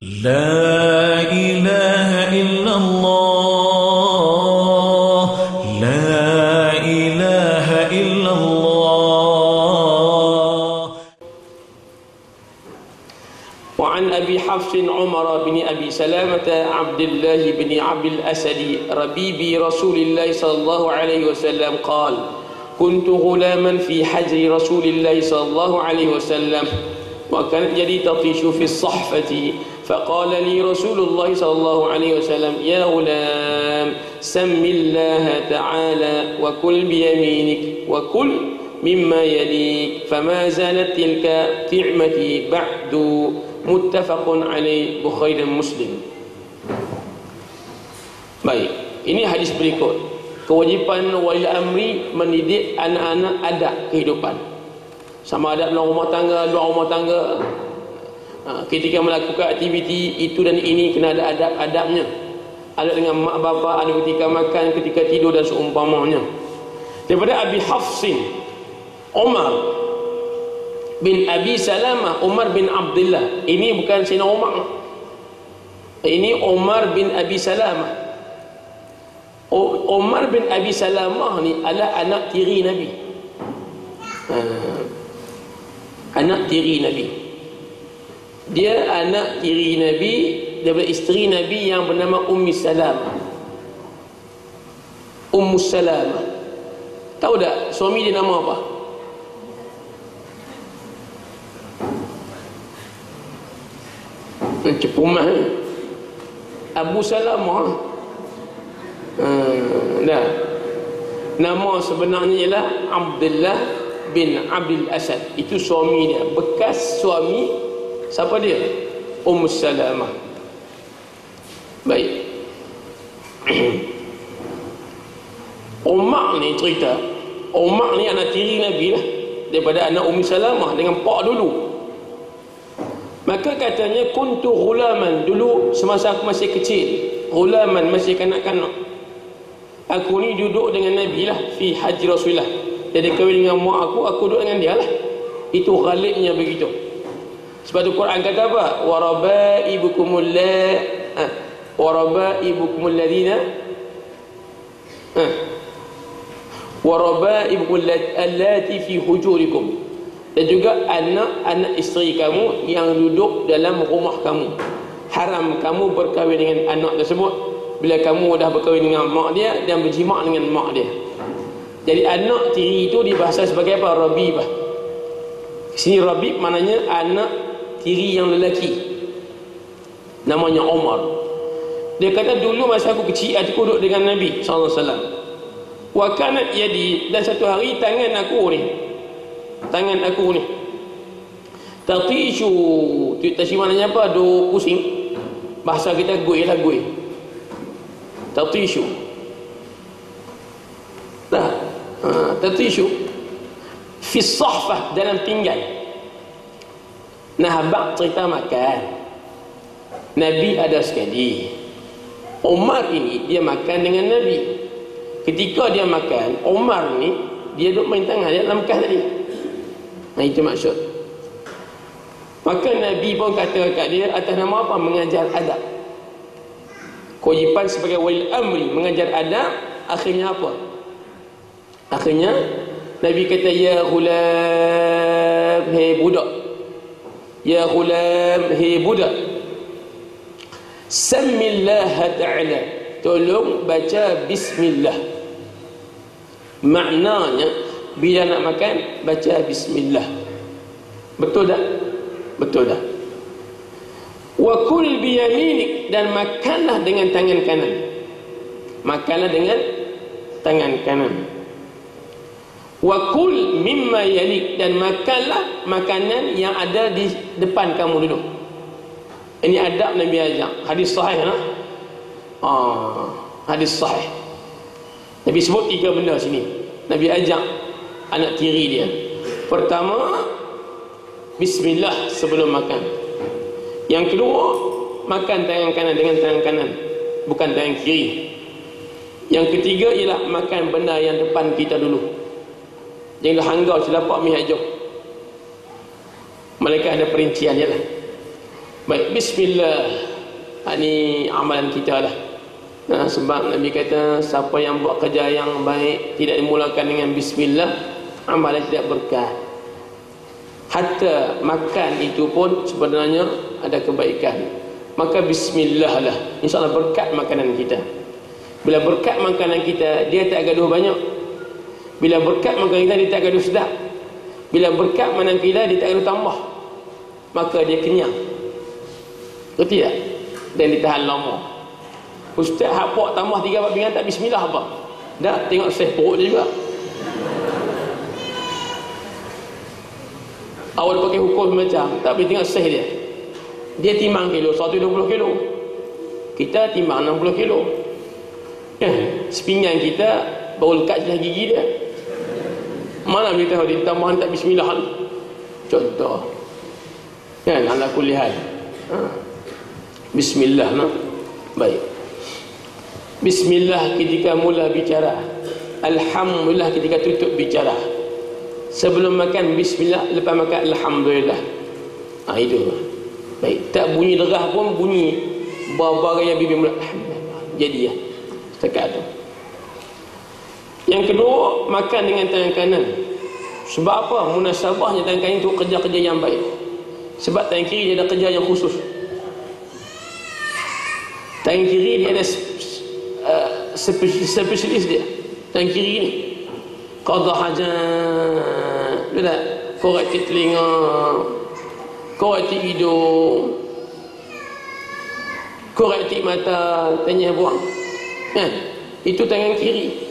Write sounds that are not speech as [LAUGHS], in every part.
لا إله إلا الله. لا إله إلا الله. وعن أبي حفص عمر بن أبي سلامة عبد الله بن عبد الأسد ربيب رسول الله صلى الله عليه وسلم قال كنت غلاما في حجر رسول الله صلى الله عليه وسلم وكانت يدي تطيش في الصحفة فقال لي رسول الله صلى الله عليه وسلم يا غلام سم الله تعالى وكل بيمينك وكل مما يليك فما زالت تلك تعمتي بعد متفق عليه بخير مسلم Baik, ini hadis berikut. Kewajipan wali amri mendidik anak-anak adab kehidupan. Sama ada dalam rumah tangga, luar rumah tangga. Ha, ketika melakukan aktiviti itu dan ini kena ada adab-adabnya. Ada dengan mak bapa, ada ketika makan, ketika tidur dan seumpamanya. Daripada Abi Hafsin, Umar bin Abi Salamah, Umar bin Abdullah. Ini bukan Sina Umar. Ini Umar bin Abi Salamah. Umar bin Abi Salamah ni adalah anak tiri Nabi. Ha. Anak tiri Nabi. Dia anak tiri Nabi daripada isteri Nabi yang bernama Ummi Salamah. Ummu Salamah. Tahu tak suami dia nama apa? Cepumah Abu Salamah Hmm, dah. Nama sebenarnya ialah Abdullah bin Abdul Asad. Itu suami dia. Bekas suami siapa dia? Ummu Salamah. Baik. [CLEARS THROAT] Umar ni cerita. Umar ni anak tiri Nabi lah. Daripada anak Ummu Salamah dengan pak dulu. Maka katanya kuntu ghulaman dulu semasa aku masih kecil. Ghulaman masih kanak-kanak aku ni duduk dengan Nabi lah fi haji Rasulullah jadi kahwin dengan mak aku aku duduk dengan dia lah. Itu ghalibnya begitu. Sebab tu Quran kata apa? Warabaibukumul la ha. warabaibukumul ladina ha. warabaibukumul allati fi hujurikum. Dan juga anak-anak isteri kamu yang duduk dalam rumah kamu. Haram kamu berkahwin dengan anak tersebut. Bila kamu dah berkahwin dengan mak dia dan berjimak dengan mak dia jadi anak tiri itu dibahasa sebagai apa? Rabibah. Sini rabib maknanya anak tiri yang lelaki. Namanya Omar. Dia kata dulu masa aku kecil aku duduk dengan Nabi SAW wa kanat yadi dan satu hari tangan aku ni tangan aku ni tatishu tatishu maknanya apa? Do pusing. Bahasa kita gue lah gue tatishu dah tatishu fi sahfah dalam pinggan. Nah abang cerita makan. Nabi ada sekali. Umar ini dia makan dengan Nabi. Ketika dia makan Umar ni dia duduk main tangan dia dalam kas tadi. Nah itu maksud. Maka Nabi pun kata kat dia atas nama apa mengajar adab? Kewajipan sebagai wali amri mengajar adab akhirnya apa akhirnya Nabi kata ya ghulam hei budak. Ya ghulam hei budak. Samillah ta'ala. Tolong baca bismillah. Maknanya bila nak makan baca bismillah. Betul tak? Betul tak? Wa kul biyaminik dan makanlah dengan tangan kanan. Makanlah dengan tangan kanan wa kul mimma yalik. Dan makanlah makanan yang ada di depan kamu duduk. Ini adab Nabi ajak hadis sahih ha? ah, hadis sahih. Nabi sebut tiga benda sini. Nabi ajak anak tiri dia. Pertama bismillah sebelum makan. Yang kedua, makan tangan kanan dengan tangan kanan, bukan tangan kiri. Yang ketiga ialah makan benda yang depan kita dulu. Jangan hanggau selapak mi hajok. Mereka ada perincian je lah. baik bismillah. Ha, ini amalan kita lah. Nah, sebab Nabi kata siapa yang buat kerja yang baik tidak dimulakan dengan bismillah amalan tidak berkat hatta makan itu pun sebenarnya ada kebaikan. Maka bismillah lah. insyaAllah berkat makanan kita. Bila berkat makanan kita dia tak gaduh banyak bila berkat makanan kita dia tak gaduh sedap. Bila berkat makanan kita dia tak gaduh tambah. Maka dia kenyang. Betul tak? dan ditahan lama. Ustaz hak puak tambah tiga empat pinggan tak? Bismillah apa dah tengok seh perut juga. Awal pakai hukum macam boleh tengok seh dia. Dia timbang kilo 120 kilo. Kita timbang 60 kilo. Eh, sepinggan kita baru lekat je gigi dia. Mana kita tahu dia tambahan tak bismillah. Contoh. Kan ala kulli hal. Ha. Bismillah no. Baik. Bismillah ketika mula bicara. Alhamdulillah ketika tutup bicara. Sebelum makan bismillah, lepas makan alhamdulillah. Ha, itu. Baik, tak bunyi derah pun bunyi baba yang bibir mula. Jadi ya setakat tu yang kedua makan dengan tangan kanan. Sebab apa? Munasabahnya tangan kanan itu kerja-kerja yang baik. Sebab tangan kiri dia ada kerja yang khusus. Tangan kiri dia ada uh, spesialis dia. Tangan kiri ni. Qadha hajat dia tak? Korekti telinga. Korekti hidung. Korekti mata. Tanya buang. Kan? Itu tangan kiri.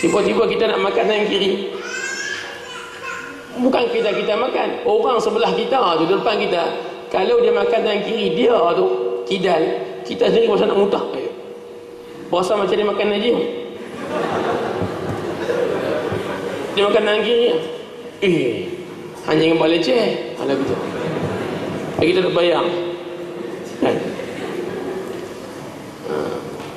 Tiba-tiba kita nak makan tangan kiri. Bukan kita kita makan. Orang sebelah kita tu depan kita. Kalau dia makan tangan kiri dia tu kidal, kita sendiri rasa nak mutah. Rasa macam dia makan najis. Dia makan tangan kiri. Eh, hanya yang boleh leceh. Alah gitu. Kita tak bayang. Kan?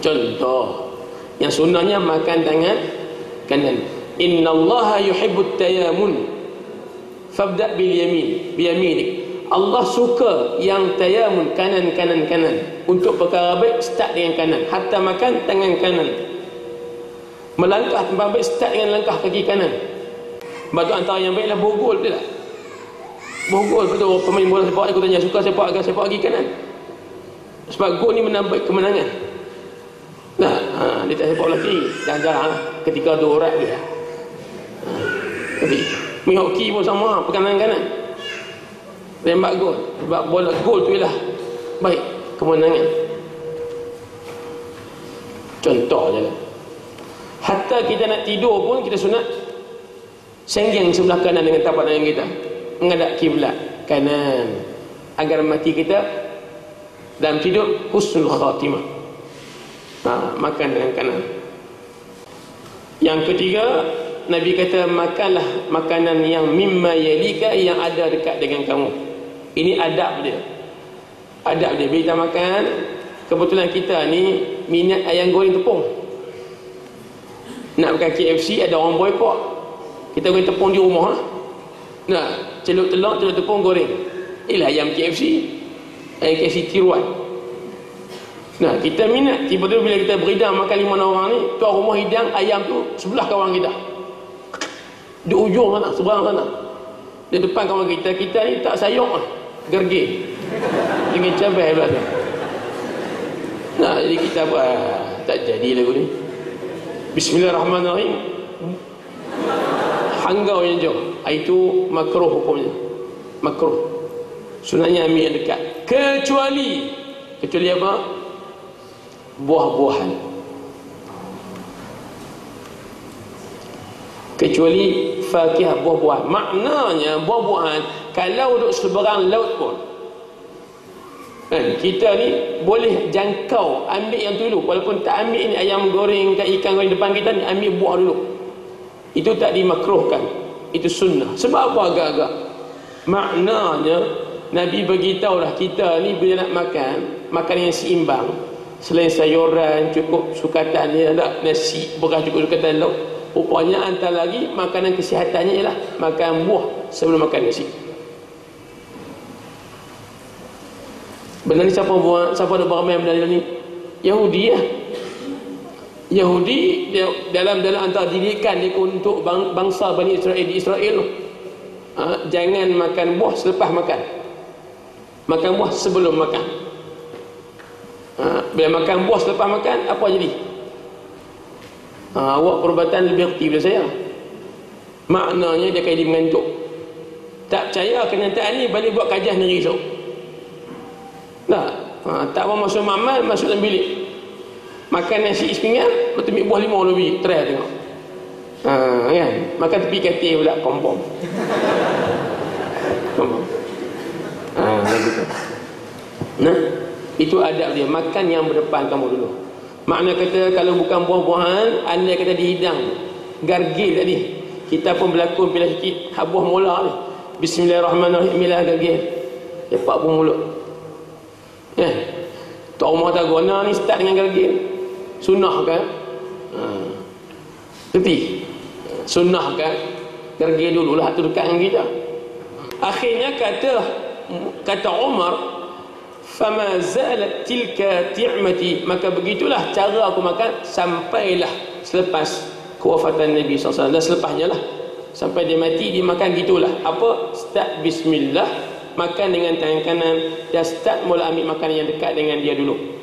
Contoh yang sunnahnya makan tangan kanan. Inna Allah yuhibbut tayamun. Fabda bil yamin, bi yaminik. Allah suka yang tayamun kanan kanan kanan. Untuk perkara baik start dengan kanan. Hatta makan tangan kanan. Melangkah tempat baik start dengan langkah kaki kanan. Sebab tu antara yang baiklah bogol betul tak? Bogol betul pemain bola sepak aku tanya suka sepak agak sepak kaki kanan. Sebab gol ni menambah kemenangan. Nah, ha, dia tak sepak lagi. Dan jarang lah. Ketika dua orang dia. Tapi, main hoki pun sama, pekanan kanan. Tembak gol. Sebab bola gol tu ialah baik kemenangan. Contoh je lah. Hatta kita nak tidur pun kita sunat senggeng sebelah kanan dengan tapak tangan kita. Menghadap kiblat kanan. Agar mati kita dalam tidur husnul khatimah ha, makan dengan kanan yang ketiga Nabi kata makanlah makanan yang mimma yalika yang ada dekat dengan kamu. Ini adab dia. Adab dia. Bila makan kebetulan kita ni minat ayam goreng tepung. Nak makan KFC ada orang boykot kita goreng tepung di rumah ha? nak celup telur celup tepung goreng. Inilah ayam KFC ayam KFC tiruan Nah, kita minat tiba-tiba bila kita beridang makan lima orang ni, tuan rumah hidang ayam tu sebelah kawan kita. Di ujung sana, seberang sana. Di depan kawan kita, kita ni tak sayang lah. Gergi. Dengan cabai pula tu. Nah, jadi kita buat tak jadi lagu ni. Bismillahirrahmanirrahim. Hanggau yang jauh. Itu makruh hukumnya. Makruh. Sunanya ambil yang dekat. Kecuali kecuali apa? Buah-buahan. Kecuali fakih buah-buahan. Maknanya buah-buahan kalau duduk seberang laut pun kan kita ni boleh jangkau ambil yang tu dulu. Walaupun tak ambil ni ayam goreng kat ikan goreng depan kita ni ambil buah dulu. Itu tak dimakruhkan. Itu sunnah. Sebab apa agak-agak? Maknanya Nabi beritahu lah kita ni bila nak makan makan yang seimbang selain sayuran cukup sukatan dia tak nasi beras cukup sukatan lauk rupanya antara lagi makanan kesihatannya ialah makan buah sebelum makan nasi Benda ni siapa buat? Siapa ada beramai benda ni? Yahudi lah. Yahudi dia, dalam dalam antara didikan dia untuk bang, bangsa Bani Israel di Israel ha, jangan makan buah selepas makan makan buah sebelum makan bila makan buah selepas makan apa jadi? Ha, awak perubatan lebih aktif daripada saya. Maknanya dia akan jadi mengantuk. Tak percaya kenyataan ni balik buat kajian sendiri so. tak. Ha, tak mau masuk mamal masuk dalam bilik. Makan nasi sepinggan lepas tu ambil buah lima lebih. Try tengok. Ha, kan? Makan tepi katil pula kompom. [LAUGHS] Kompom. Ha, nah itu adab dia. Makan yang berdepan kamu dulu. Makna kata kalau bukan buah-buahan anda kata dihidang gargil tadi kita pun berlakon bila sikit hak buah mula ni. Bismillahirrahmanirrahim milah gargil. Cepat pun mulut. Kan eh, Tok Umar tak guna ni start dengan gargil. Sunnah kan ha. Kerti Sunnah kan Gergi dulu lah tu dekat dengan kita. Akhirnya kata Kata Umar Fama zalat tilka ti'mati Maka begitulah cara aku makan Sampailah selepas Kewafatan Nabi SAW Dan selepasnya lah. Sampai dia mati dia makan gitulah. Apa? Start bismillah Makan dengan tangan kanan. Dan start mula ambil makanan yang dekat dengan dia dulu